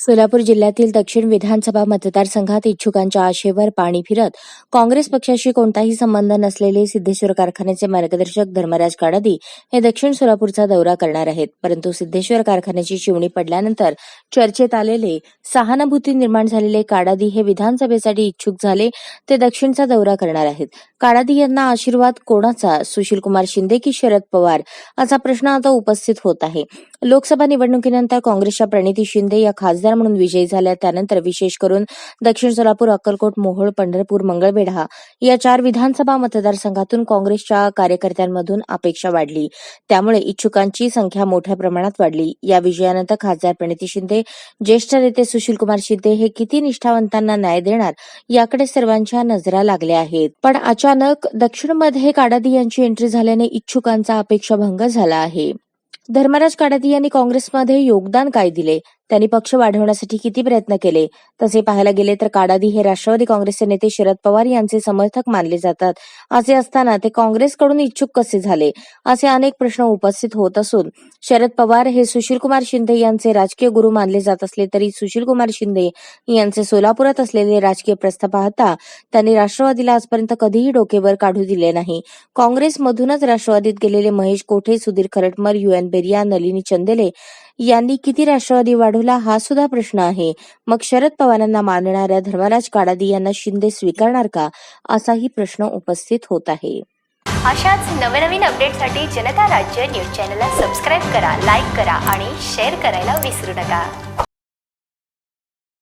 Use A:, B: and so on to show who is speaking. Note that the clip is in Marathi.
A: सोलापूर जिल्ह्यातील दक्षिण विधानसभा मतदारसंघात इच्छुकांच्या आशेवर पाणी फिरत काँग्रेस पक्षाशी कोणताही संबंध नसलेले सिद्धेश्वर कारखान्याचे मार्गदर्शक धर्मराज काडादी हे दक्षिण सोलापूरचा दौरा करणार आहेत. परंतु सिद्धेश्वर कारखान्याची चिवणी पडल्यानंतर चर्चेत आलेले सहानुभूती निर्माण झालेले काडादी हे विधानसभेसाठी इच्छुक झाले ते दक्षिणचा दौरा करणार आहेत. काडादी यांना आशीर्वाद कोणाचा? सुशीलकुमार शिंदे की शरद पवार? असा प्रश्न आता उपस्थित होत आहे. लोकसभा निवडणुकीनंतर काँग्रेसच्या प्रणिती शिंदे या खासदार म्हणून विजयी झाल्या. त्यानंतर विशेष करून दक्षिण सोलापूर अक्कलकोट मोहोळ पंढरपूर मंगळवेढा या चार विधानसभा मतदारसंघातून काँग्रेसच्या कार्यकर्त्यांमधून अपेक्षा वाढली. त्यामुळे इच्छुकांची संख्या मोठ्या प्रमाणात वाढली. या विजयानंतर खासदार प्रणिती शिंदे ज्येष्ठ नेते सुशीलकुमार शिंदे हे किती निष्ठावंतांना न्याय देणार याकडे सर्वांच्या नजरा लागल्या आहेत. पण अचानक दक्षिणमध्ये काडादी यांची एंट्री झाल्याने इच्छुकांचा अपेक्षाभंग झाला आहे. धर्मराज काडादी यांनी काँग्रेसमध्ये योगदान काय दिले? त्यांनी पक्ष वाढवण्यासाठी किती प्रयत्न केले? तसे पाहायला गेले तर काडादी हे राष्ट्रवादी काँग्रेसचे नेते शरद पवार यांचे समर्थक मानले जातात. असे असताना ते काँग्रेसकडून इच्छुक कसे झाले? असे अनेक प्रश्न उपस्थित होत असून शरद पवार हे सुशीलकुमार शिंदे यांचे राजकीय गुरु मानले जात असले तरी सुशीलकुमार शिंदे यांचे सोलापुरात असलेले राजकीय प्रस्थ पाहता त्यांनी राष्ट्रवादीला आजपर्यंत कधीही डोकेवर काढू दिले नाही. काँग्रेसमधूनच राष्ट्रवादीत गेलेले महेश कोठे सुधीर खरटमर युएन बेरिया नलिनी चंदेले यांनी किती राष्ट्रवादी वाढवला हा सुद्धा प्रश्न आहे. मग शरद पवारांना मानणाऱ्या धर्मराज काडादी यांना शिंदे स्वीकारणार का? असाही प्रश्न उपस्थित होत आहे.
B: अशाच नवनवीन अपडेटसाठी जनता राज्य न्यूज चॅनलला सबस्क्राईब करा लाईक करा आणि शेअर करायला विसरू नका.